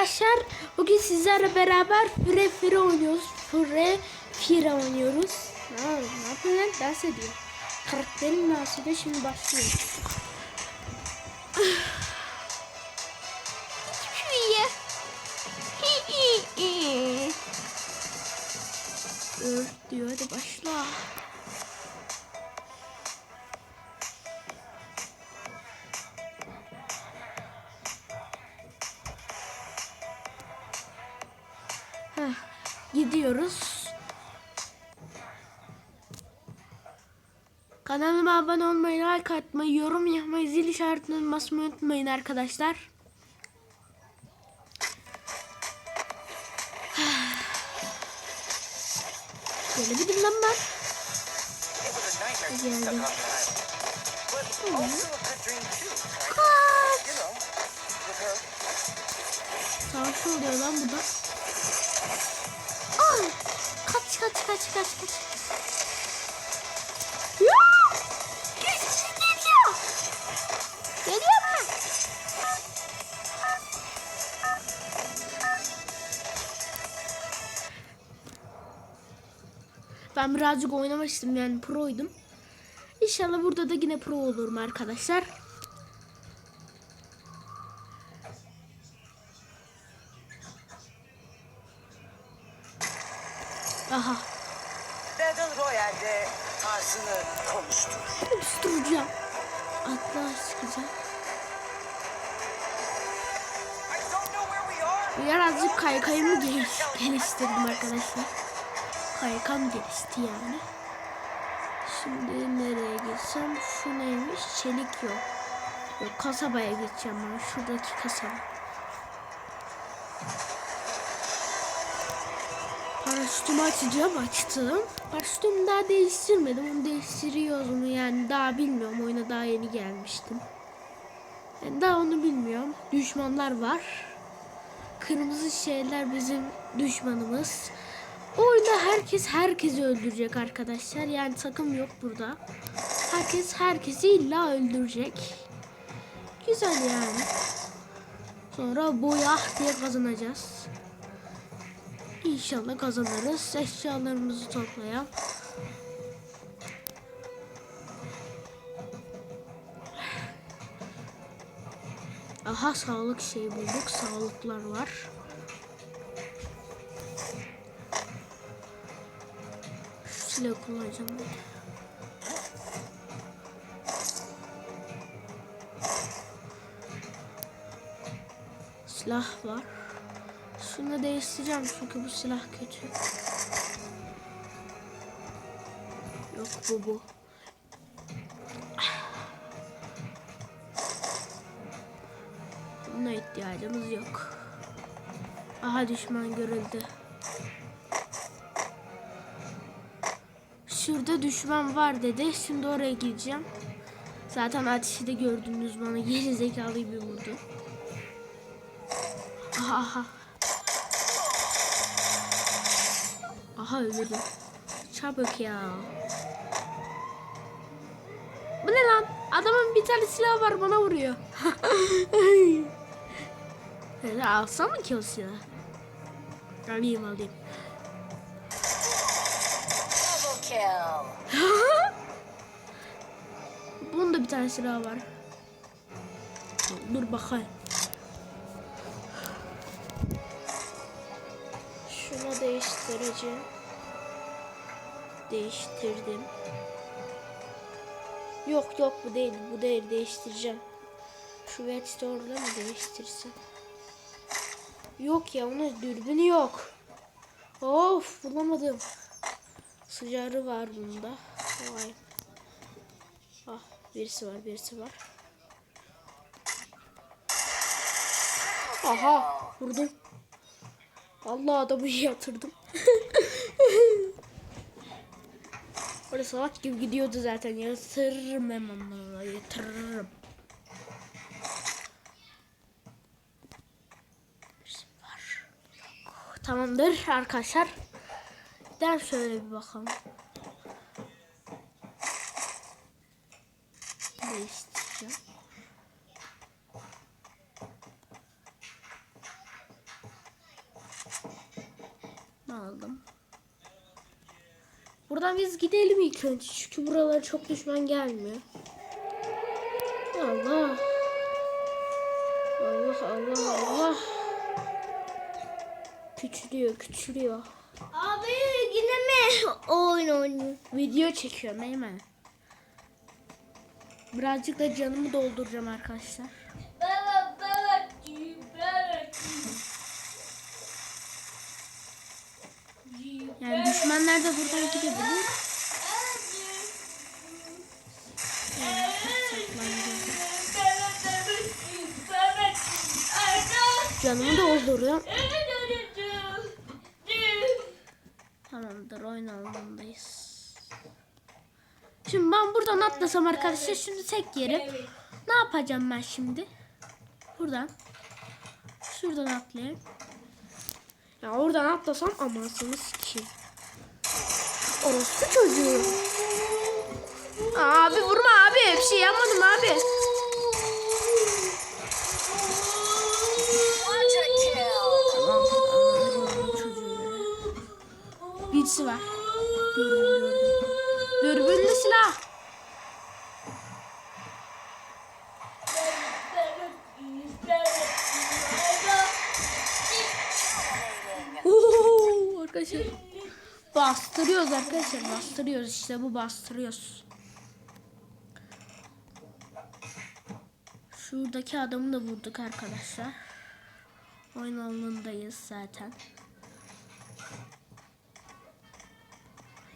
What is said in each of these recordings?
arkadaşlar bugün sizlerle beraber Fire Fire oynuyoruz. Fire Fire oynuyoruz. Ne, ne yapıyor lan? Dans ediyor. Karakterin ediyor. Şimdi başlıyoruz. Şuraya. Ört diyor. Hadi başla. Kanalıma abone olmayı, like atmayı, yorum yapmayı, zil işaretini basmayı unutmayın arkadaşlar. Gelemedim lan ben. It was a nightmare to be Geldi. stuck on the island. But also a good dream too, kind of. Kaç. Savaş oluyor lan burada. Ay! Kaç kaç kaç kaç kaç. Ben birazcık oynamıştım yani proydum. İnşallah burada da yine pro olurum arkadaşlar. Aha. Battle Royale'de tarzını konuştur. Konuşturacağım. We are. Birazcık kaykayımı geliş, geliştirdim arkadaşlar. Kaykam gelişti yani. Şimdi nereye gitsem? Şu neymiş? Çelik yok. Yok kasabaya gideceğim ben. Şuradaki kasaba. Paraşütümü açacağım. Açtım. Paraşütümü daha değiştirmedim. Onu değiştiriyoruz mu yani daha bilmiyorum. Oyuna daha yeni gelmiştim. Yani daha onu bilmiyorum. Düşmanlar var. Kırmızı şeyler bizim düşmanımız. Oyunda herkes herkesi öldürecek arkadaşlar. Yani takım yok burada. Herkes herkesi illa öldürecek. Güzel yani. Sonra boya diye kazanacağız. İnşallah kazanırız. Eşyalarımızı toplayalım. Aha sağlık şey bulduk. Sağlıklar var. Şu silahı kullanacağım. ben. Silah var. Şunu değiştireceğim çünkü bu silah kötü. Yok bu bu. Buna ihtiyacımız yok. Aha düşman görüldü. Şurada düşman var dedi. Şimdi oraya gideceğim. Zaten ateşi de gördünüz bana geri zekalı bir vurdu. Aha aha. Aha. Çabuk ya. Bu ne lan? Adamın bir tane silahı var bana vuruyor. Alsam mı ki o silahı? Alayım alayım. Kill. Bunun bir tane silahı var. Dur bakayım. Şunu değiştireceğim. Değiştirdim. Yok yok bu değil. Bu değil değiştireceğim. Şu Webstore'la mı değiştirsem? Yok ya onun dürbünü yok. Of bulamadım. Sıcarı var bunda. Vay. Ah birisi var birisi var. Aha vurdum. Allah adamı yatırdım. Orada salak gibi gidiyordu zaten. Yatırırım hemen onu. Yatırırım. Tamamdır arkadaşlar. Gel şöyle bir bakalım. Değiştireceğim. aldım. Buradan biz gidelim ilk önce. Çünkü buralara çok düşman gelmiyor. Allah. Allah Allah Allah. Küçülüyor küçülüyor. Mi oyun oynuyor? Video çekiyorum Eymen. Birazcık da canımı dolduracağım arkadaşlar. Yani düşmanlar da buradan gidebilir. Canımı dolduruyorum. Tamamdır oyun alanındayız. Şimdi ben buradan atlasam arkadaşlar şimdi tek yerim. Ne yapacağım ben şimdi? Buradan. Şuradan atlayayım. Ya oradan atlasam amasını sikeyim. Orospu çocuğu. Abi vurma abi. Bir şey yapmadım abi. Quadra kill. Tamam. Anladım çocuğu. Birisi var. Gördüm gördüm. Dürbünlü silah. Oo, arkadaşlar. Bastırıyoruz arkadaşlar. Bastırıyoruz işte bu bastırıyoruz. Şuradaki adamı da vurduk arkadaşlar. Oyun alanındayız zaten.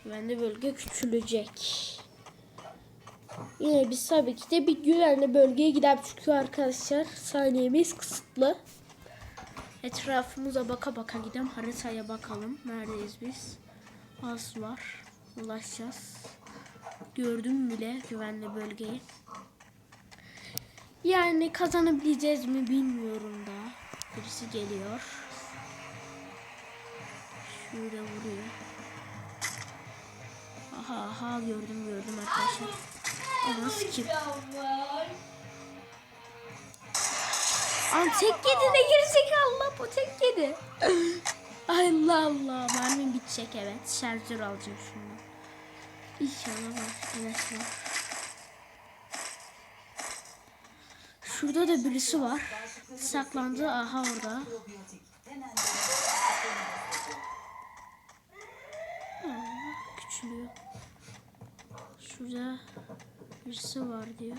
Güvenli bölge küçülecek. Yine biz tabii ki de bir güvenli bölgeye gidelim çünkü arkadaşlar saniyemiz kısıtlı. Etrafımıza baka baka gidelim. Haritaya bakalım. Neredeyiz biz? Az var. Ulaşacağız. Gördüm bile güvenli bölgeyi. Yani kazanabileceğiz mi bilmiyorum da. Birisi geliyor. Şurada vuruyor. Aha aha gördüm gördüm arkadaşlar. Ama kim? An tek yedi ne gerizekalı bu tek yedi. Allah Allah mermim bitecek evet. Şarjör alacağım şimdi. İnşallah var. Evet var. Şurada da birisi var. Saklandı. Aha orada. Aa, küçülüyor. Şurada birisi var diyor.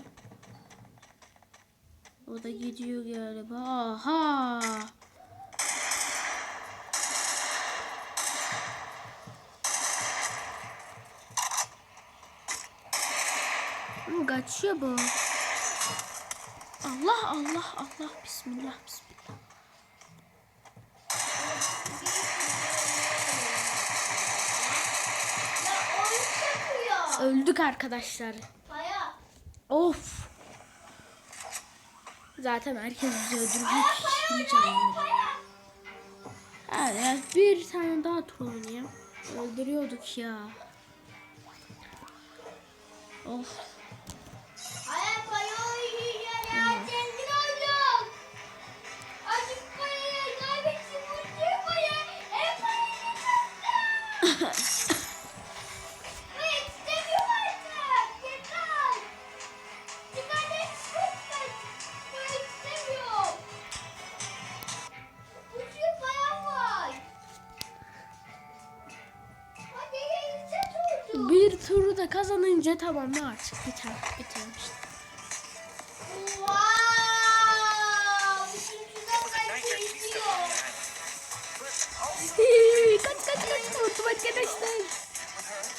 O da gidiyor galiba. Aha! Kaçıyor bu. Allah Allah Allah bismillah bismillah. Öldük arkadaşlar. Of. Zaten herkes bizi. Hadi ya, bir tane daha tur oynayayım. Öldürüyorduk ya. Of. Bir turu da kazanınca tamam ne artık biter. Bitiyor işte. kaç kaç kaç vurdum arkadaşlar.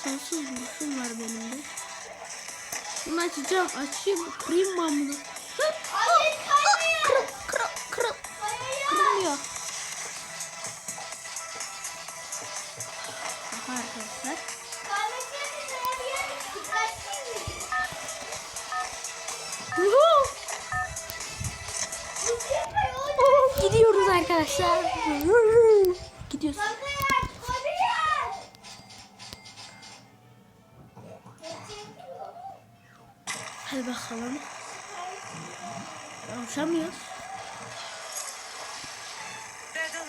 Sonsuz vuruşum var benim de. Bunu açacağım. Açayım. Kırayım ben bunu. Gidiyoruz arkadaşlar. Gidiyoruz. Hadi bakalım.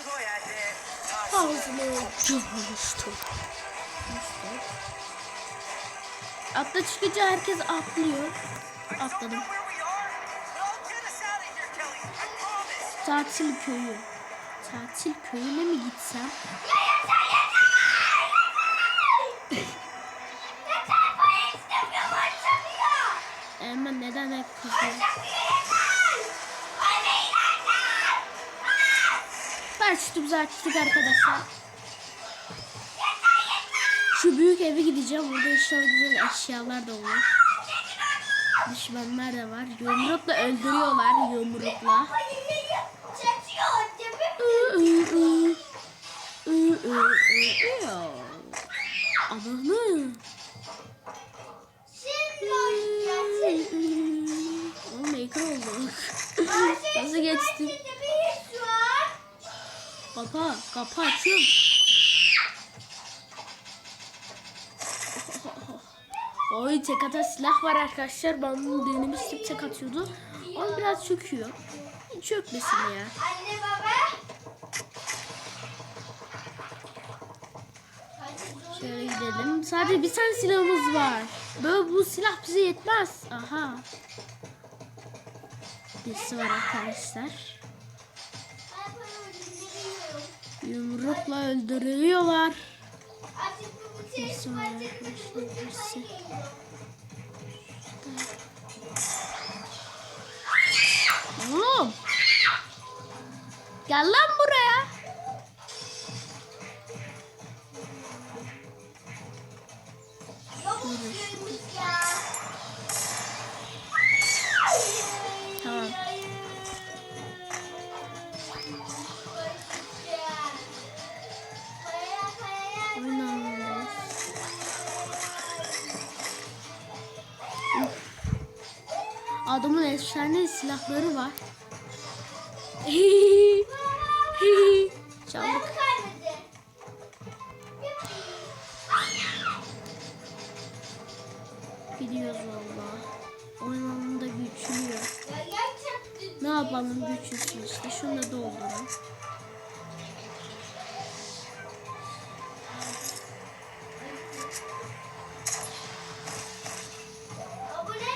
Royale'de Ağzını çalıştım. Atla çıkınca herkes atlıyor. Atladım. Tatil köyü. Tatil köyüne mi gitsem? Hemen neden hep kızıyor? Başlığımızı açtık arkadaşlar. Şu büyük eve gideceğim. Burada inşallah güzel eşyalar da olur. Düşmanlar da var. Yumrukla öldürüyorlar. Yumrukla. Ananı. Oğlum ekran oldu. Nasıl geçtim? Kapa, kapa açıyorum. Oy tek silah var arkadaşlar. Ben bunu denemiştim tek atıyordu. Ama biraz çöküyor. Çökmesin ya. Anne baba. Şöyle gidelim. Sadece bir tane silahımız var. Böyle bu silah bize yetmez. Aha. Birisi var arkadaşlar. Yumrukla öldürüyorlar. Birisi var arkadaşlar. Oğlum. Gel lan buraya. Adamın efsane silahları var.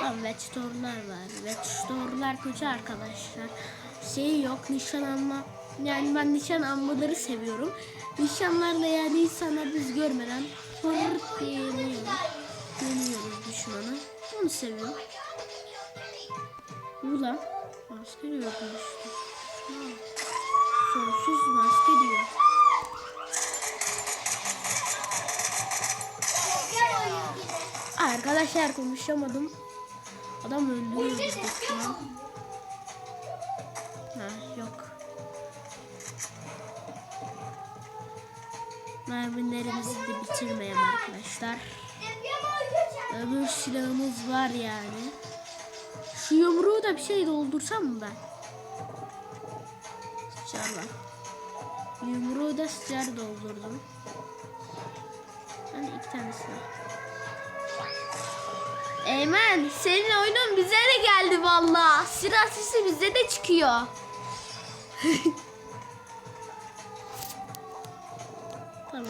Tamam veçtorlar var. Veçtorlar kötü arkadaşlar. Şey yok nişan alma. Yani ben nişan almaları seviyorum. Nişanlarla yani insanlar biz görmeden fırt diye. Yeniyoruz düşmanı. Onu seviyorum. Ulan maske diyor konuştu. Sonsuz maske diyor. Arkadaşlar konuşamadım. Adam öldürüyor bizi düşman. Ha yok. Mermilerimizi de bitirmeyelim arkadaşlar. Öbür silahımız var yani. Şu yumruğu da bir şey doldursam mı ben? Sıçar var. Yumruğu da sıçar doldurdum. Hani iki tane silah. Eymen senin oyunun bize de geldi valla. Silah sesi bize de çıkıyor. tamam.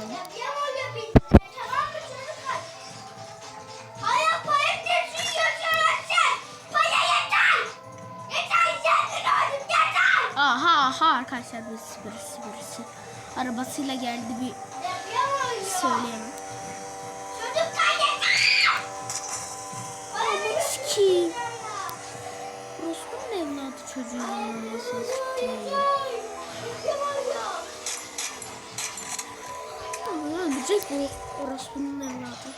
Aha aha arkadaşlar birisi birisi birisi. Arabasıyla geldi bir söyleyemem. Kim? Orospu'nun evladı çocuğun anasını sikeyim. Ama ölecek bu orospunun evladı.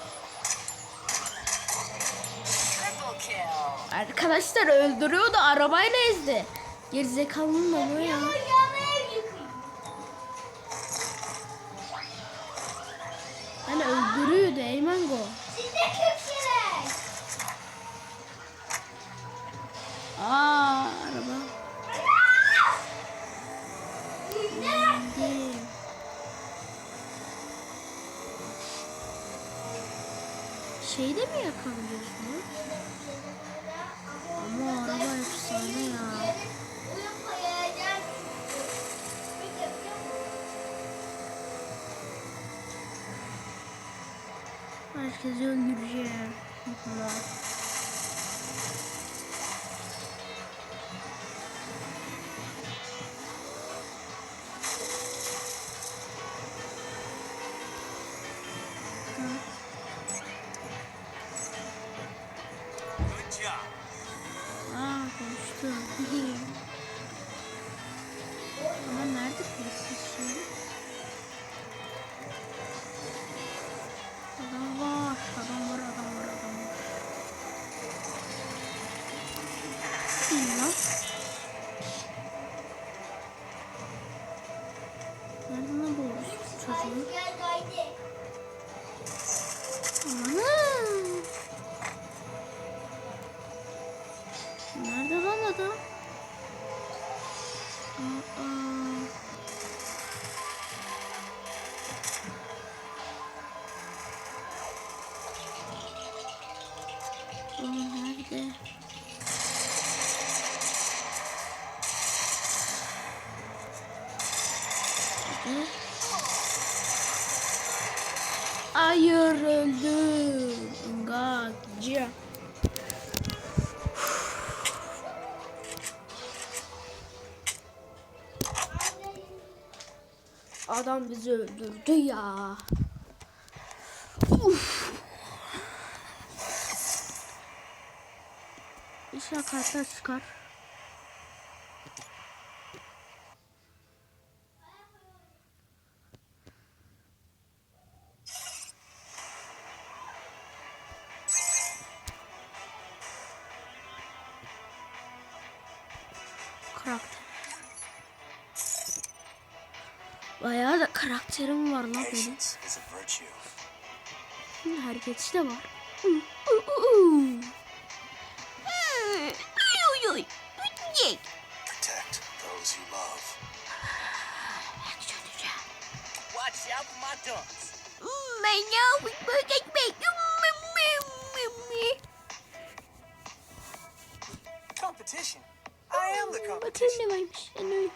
Arkadaşlar öldürüyor da arabayla ezdi. Gerizekalının oluyor ya. Yani öldürüyordu Eymengo. Aa araba. Şeyi de mi yakamıyorsunuz? Ama araba efsane ya. Herkesi öldüreceğim. Mutlular. Kim lan? Hayır öldüm. Gacı. Adam bizi öldürdü ya. Uf. İnşallah kartlar çıkar. Karakter. Bayağı da karakterim var lan benim. Hareketçi de var. Hı, hı, hı, hı. Hı, uy, uy, uy. Yek. Protect those Competition. ne varmış. Ano.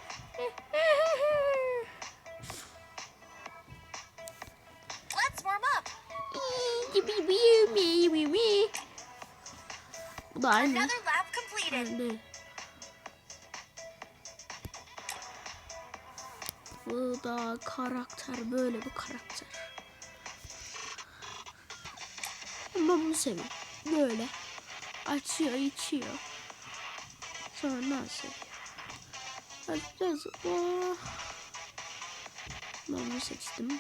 Let's warm up. Bu da aynı. Another lap completed. Anne. Bu da karakter böyle bir karakter. Ama bunu seviyorum. Böyle. Açıyor, içiyor. Sonra seviyor. Biraz oh. Ben seçtim.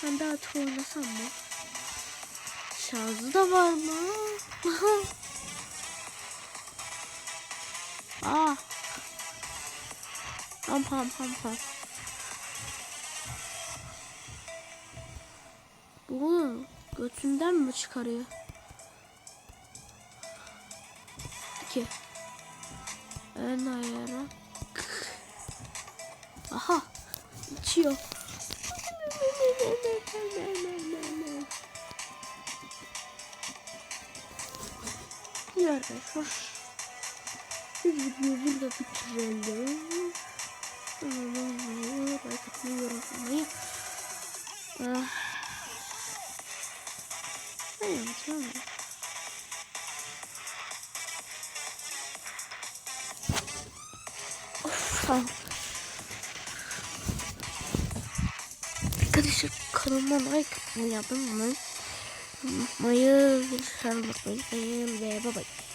Sen daha? Şarjı da var mı? Ham ham ham ham. Götünden mi çıkarıyor? İki. Ön ayara. Aha. İçiyor. İyi arkadaşlar. Biz videoyu burada bitirelim. Like atmayı, yorum yapmayı. Ah. Of, tamam. Arkadaşlar kanalıma like atmayı, abone olmayı unutmayın. Ve bye bye.